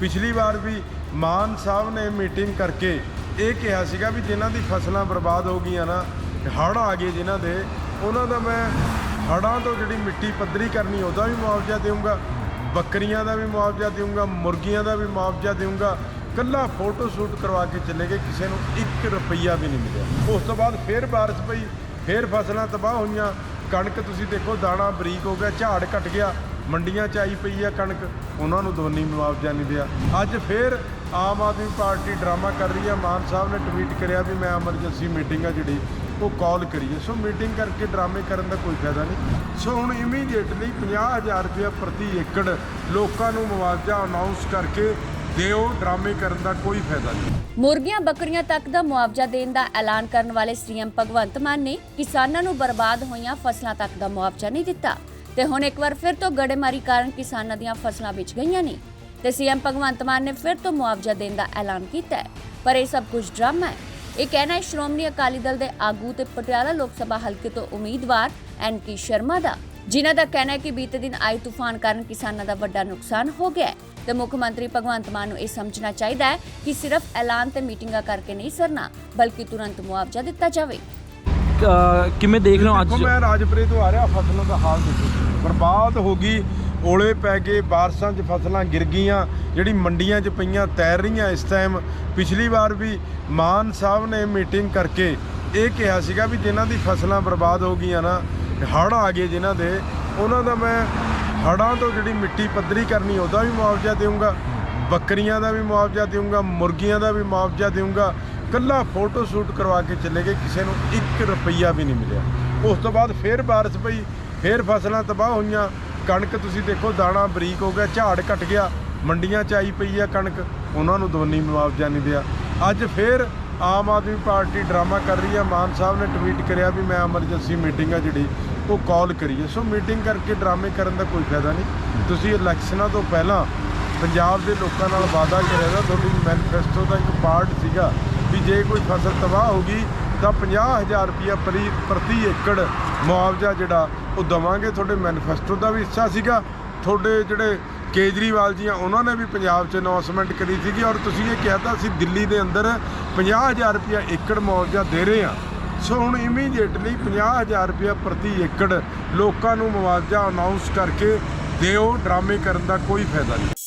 ਪਿਛਲੀ ਵਾਰ ਵੀ ਮਾਨ ਸਾਹਿਬ ਨੇ ਮੀਟਿੰਗ ਕਰਕੇ ਇਹ ਕਿਹਾ ਸੀਗਾ ਵੀ ਜਿਨ੍ਹਾਂ ਦੀ ਫਸਲਾਂ ਬਰਬਾਦ ਹੋ ਗਈਆਂ ਨਾ, ਹੜ੍ਹ ਆ ਗਏ ਜਿਨ੍ਹਾਂ ਦੇ, ਉਹਨਾਂ ਦਾ ਮੈਂ ਹੜ੍ਹਾਂ ਤੋਂ ਜਿਹੜੀ ਮਿੱਟੀ ਪੱਧਰੀ ਕਰਨੀ, ਉਹਦਾ ਵੀ ਮੁਆਵਜ਼ਾ ਦੇਵਾਂਗਾ ਬੱਕਰੀਆਂ ਦਾ ਵੀ ਮੁਆਵਜ਼ਾ ਦੇਵਾਂਗਾ ਮੁਰਗੀਆਂ ਦਾ ਵੀ ਮੁਆਵਜ਼ਾ ਦੇਵਾਂਗਾ ਕੱਲਾ ਫੋਟੋ ਸ਼ੂਟ ਕਰਵਾ ਕੇ ਚਲੇ ਗਏ, ਕਿਸੇ ਨੂੰ 1 ਰੁਪਈਆ ਵੀ ਨਹੀਂ ਮਿਲਿਆ। ਉਸ ਤੋਂ ਬਾਅਦ ਫੇਰ ਬਾਰਿਸ਼ ਪਈ, ਫੇਰ ਫਸਲਾਂ ਤਬਾਹ ਹੋਈਆਂ, ਕਣਕ ਤੁਸੀਂ ਦੇਖੋ ਦਾਣਾ ਬਰੀਕ ਹੋ ਗਿਆ, ਝਾੜ ਘਟ ਗਿਆ ਮੰਡੀਆਂ 'ਚ ਆਈ ਪਈ ਆ ਕਣਕ, ਉਹਨਾਂ ਨੂੰ ਦੋਨੀ ਮੁਆਵਜ਼ਾ ਨਹੀਂ ਦਿਆ। ਅੱਜ ਫੇਰ ਆਮ ਆਦਮੀ ਪਾਰਟੀ ਡਰਾਮਾ ਕਰ ਰਹੀ ਆ। ਮਾਨ ਸਾਹਿਬ ਨੇ ਟਵੀਟ ਕਰਿਆ ਵੀ ਮੈਂ ਐਮਰਜੈਂਸੀ ਮੀਟਿੰਗ ਆ ਜਿਹੜੀ, ਉਹ ਕਾਲ ਕਰੀਏ। ਸੋ ਮੀਟਿੰਗ ਕਰਕੇ ਡਰਾਮੇ ਕਰਨ ਦਾ ਕੋਈ ਫਾਇਦਾ ਨਹੀਂ। ਸੋ ਹੁਣ ਇਮੀਡੀਏਟਲੀ 50000 ਰੁਪਏ ਪ੍ਰਤੀ ਏਕੜ ਲੋਕਾਂ ਨੂੰ ਮੁਆਵਜ਼ਾ ਅਨਾਉਂਸ ਕਰਕੇ ਦਿਓ। ਡਰਾਮੇ ਕਰਨ ਦਾ ਕੋਈ ਫਾਇਦਾ ਨਹੀਂ। ਮੁਰਗੀਆਂ ਬੱਕਰੀਆਂ ਤੱਕ ਦਾ ਮੁਆਵਜ਼ਾ ਦੇਣ ਦਾ ਐਲਾਨ ਕਰਨ ਵਾਲੇ ਸੀਐਮ ਭਗਵੰਤ ਮਾਨ ਨੇ ਕਿਸਾਨਾਂ ਨੂੰ ਬਰਬਾਦ ਹੋਈਆਂ ਫਸਲਾਂ ਤੱਕ ਦਾ ਮੁਆਵਜ਼ਾ ਨਹੀਂ ਦਿੱਤਾ। ਤੇ ਹੁਣ ਇੱਕ ਵਾਰ ਫਿਰ ਤੋਂ ਗੜੇਮਾਰੀ ਕਾਰਨ ਕਿਸਾਨਾਂ ਦੀਆਂ ਫਸਲਾਂ ਵਿਚ ਗਈਆਂ ਨੇ ਤੇ ਸੀਐਮ ਭਗਵੰਤ ਮਾਨ ਨੇ ਫਿਰ ਤੋਂ ਮੁਆਵਜ਼ਾ ਦੇਣ ਦਾ ਐਲਾਨ ਕੀਤਾ ਹੈ। ਪਰ ਇਹ ਸਭ ਕੁਝ ਡਰਾਮਾ ਹੈ। ਇਹ ਕਹਿਣਾ ਹੈ, ਸ਼੍ਰੋਮਣੀ ਅਕਾਲੀ ਦਲ ਦੇ ਆਗੂ ਤੇ ਪਟਿਆਲਾ ਲੋਕ ਸਭਾ ਹਲਕੇ ਤੋਂ ਉਮੀਦਵਾਰ ਐਨ ਕੇ ਸ਼ਰਮਾ ਦਾ, ਜਿਨ੍ਹਾਂ ਦਾ ਕਹਿਣਾ ਹੈ ਕਿ ਬੀਤੇ ਦਿਨ ਆਏ ਤੂਫਾਨ ਕਾਰਨ ਕਿਸਾਨਾਂ ਦਾ ਵੱਡਾ ਨੁਕਸਾਨ ਹੋ ਗਿਆ ਹੈ। ਤੇ ਮੁੱਖ ਮੰਤਰੀ ਭਗਵੰਤ ਮਾਨ ਨੂੰ ਇਹ ਸਮਝਣਾ ਚਾਹੀਦਾ ਹੈ ਕਿ ਸਿਰਫ ਐਲਾਨ ਤੇ ਮੀਟਿੰਗਾਂ ਕਰਕੇ ਨਹੀਂ ਸਰਨਾ, ਬਲਕਿ ਤੁਰੰਤ ਮੁਆਵਜ਼ਾ ਦਿੱਤਾ ਜਾਵੇ। ਅਹ, ਕਿਵੇਂ ਦੇਖ ਰਹੇ ਹੋ ਦੇਖੋ ਅੱਜ ਮੈਂ ਰਾਜਪੁਰੇ ਤੋਂ ਆ ਰਿਹਾ, ਫਸਲਾਂ ਦਾ ਹਾਲ ਦੇਖੋ ਬਰਬਾਦ ਹੋ ਗਈ ਓਲੇ ਪੈ ਗਏ, ਬਾਰਸ਼ਾਂ 'ਚ ਫਸਲਾਂ ਗਿਰ ਗਈਆਂ, ਜਿਹੜੀ ਮੰਡੀਆਂ 'ਚ ਪਈਆਂ, ਤੈਰ ਰਹੀਆਂ ਇਸ ਟਾਈਮ ਪਿਛਲੀ ਵਾਰ ਵੀ ਮਾਨ ਸਾਹਿਬ ਨੇ ਮੀਟਿੰਗ ਕਰਕੇ ਇਹ ਕਿਹਾ ਸੀਗਾ ਵੀ ਜਿਨ੍ਹਾਂ ਦੀ ਫਸਲਾਂ ਬਰਬਾਦ ਹੋ ਗਈਆਂ ਨਾ, ਹੜ੍ਹ ਆ ਗਏ ਜਿਨ੍ਹਾਂ ਦੇ, ਉਹਨਾਂ ਦਾ ਮੈਂ ਹੜ੍ਹਾਂ ਤੋਂ ਜਿਹੜੀ ਮਿੱਟੀ ਪੱਧਰੀ ਕਰਨੀ, ਉਹਦਾ ਵੀ ਮੁਆਵਜ਼ਾ ਦੇਵਾਂਗਾ ਬੱਕਰੀਆਂ ਦਾ ਵੀ ਮੁਆਵਜ਼ਾ ਦੇਵਾਂਗਾ ਮੁਰਗੀਆਂ ਦਾ ਵੀ ਮੁਆਵਜ਼ਾ ਦੇਵਾਂਗਾ ਕੱਲਾ ਫੋਟੋ ਸ਼ੂਟ ਕਰਵਾ ਕੇ ਚਲੇ ਗਏ, ਕਿਸੇ ਨੂੰ 1 ਰੁਪਈਆ ਵੀ ਨਹੀਂ ਮਿਲਿਆ। ਉਸ ਤੋਂ ਬਾਅਦ ਫੇਰ ਬਾਰਿਸ਼ ਪਈ, ਫੇਰ ਫਸਲਾਂ ਤਬਾਹ ਹੋਈਆਂ। ਕਣਕ ਤੁਸੀਂ ਦੇਖੋ, ਦਾਣਾ ਬਰੀਕ ਹੋ ਗਿਆ, ਝਾੜ ਘਟ ਗਿਆ, ਮੰਡੀਆਂ 'ਚ ਆਈ ਪਈ ਆ ਕਣਕ, ਉਹਨਾਂ ਨੂੰ ਦੋਨੀ ਮੁਆਵਜ਼ਾ ਨਹੀਂ ਦਿਆ। ਅੱਜ ਫੇਰ ਆਮ ਆਦਮੀ ਪਾਰਟੀ ਡਰਾਮਾ ਕਰ ਰਹੀ ਆ, ਮਾਨ ਸਾਹਿਬ ਨੇ ਟਵੀਟ ਕਰਿਆ ਵੀ ਮੈਂ ਐਮਰਜੈਂਸੀ ਮੀਟਿੰਗ ਆ ਜਿਹੜੀ, ਉਹ ਕਾਲ ਕਰੀਏ। ਸੋ ਮੀਟਿੰਗ ਕਰਕੇ ਡਰਾਮੇ ਕਰਨ ਦਾ ਕੋਈ ਫਾਇਦਾ ਨਹੀਂ। ਤੁਸੀਂ ਇਲੈਕਸ਼ਨਾਂ ਤੋਂ ਪਹਿਲਾਂ ਪੰਜਾਬ ਦੇ ਲੋਕਾਂ ਨਾਲ ਵਾਅਦਾ ਕਰਿਆ ਦਾ ਤੁਹਾਡੀ ਮੈਨੀਫੈਸਟੋ ਦਾ ਇੱਕ ਪਾਰਟ ਸੀਗਾ ਵੀ ਜੇ ਕੋਈ ਫਸਲ ਤਬਾਹ ਹੋ ਗਈ ਤਾਂ 50000 ਰੁਪਇਆ ਪ੍ਰਤੀ ਪ੍ਰਤੀ ਏਕੜ ਮੁਆਵਜ਼ਾ ਜਿਹੜਾ ਉਹ ਦਵਾਂਗੇ। ਤੁਹਾਡੇ ਮੈਨੀਫੈਸਟੋ ਦਾ ਵੀ ਹਿੱਸਾ ਸੀਗਾ। ਤੁਹਾਡੇ ਜਿਹੜੇ ਕੇਜਰੀਵਾਲ ਜੀ ਆ ਉਹਨਾਂ ਨੇ ਵੀ ਪੰਜਾਬ 'ਚ ਅਨਾਉਂਸਮੈਂਟ ਕਰੀ ਸੀਗੀ ਔਰ ਤੁਸੀਂ ਇਹ ਕਿਹਾ ਤਾਂ ਅਸੀਂ ਦਿੱਲੀ ਦੇ ਅੰਦਰ 50000 ਰੁਪਇਆ ਏਕੜ ਮੁਆਵਜ਼ਾ ਦੇ ਰਹੇ ਹਾਂ। ਸੋ ਹੁਣ ਇਮੀਡੀਏਟਲੀ 50000 ਰੁਪਇਆ ਪ੍ਰਤੀ ਏਕੜ ਲੋਕਾਂ ਨੂੰ ਮੁਆਵਜ਼ਾ ਅਨਾਉਂਸ ਕਰਕੇ ਦਿਓ। ਡਰਾਮੇ ਕਰਨ ਦਾ ਕੋਈ ਫਾਇਦਾ ਨਹੀਂ।